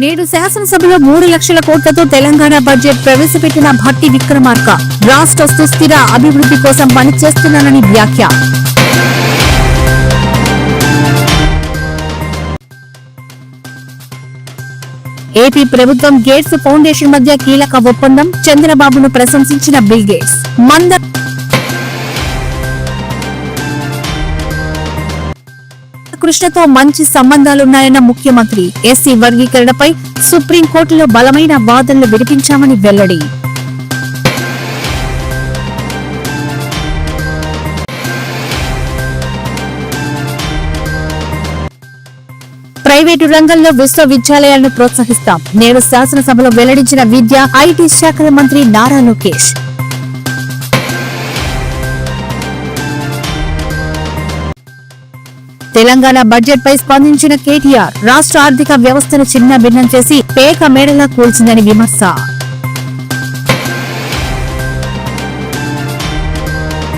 నేడు శాసనసభలో మూడు లక్షల కోట్లతో తెలంగాణ బడ్జెట్ ప్రవేశపెట్టిన భట్టి విక్రమార్క రాష్ట్ర సుస్థిర అభివృద్ధి కోసం పనిచేస్తున్నానని వ్యాఖ్య. ఏపీ ప్రభుత్వం గేట్స్ ఫౌండేషన్ మధ్య కీలక ఒప్పందం చంద్రబాబును ప్రశంసించిన బిల్ గేట్స్. మంద కృష్ణతో మంచి సంబంధాలున్నాయన్న ముఖ్యమంత్రి ఎస్సీ వర్గీకరణపై సుప్రీంకోర్టులో బలమైన వాదనలు వినిపించామని వెల్లడి. ప్రైవేటు రంగంలో విశ్వవిద్యాలయాలను ప్రోత్సహిస్తాం నేడు శాసనసభలో వెల్లడించిన విద్య ఐటీ శాఖల మంత్రి నారా లోకేష్. తెలంగాణ బడ్జెట్ పై స్పందించిన కేటీఆర్ రాష్ట్ర ఆర్థిక వ్యవస్థను చిన్న భిన్నం చేసి పేక మేడలా కూల్చిందని విమర్శ.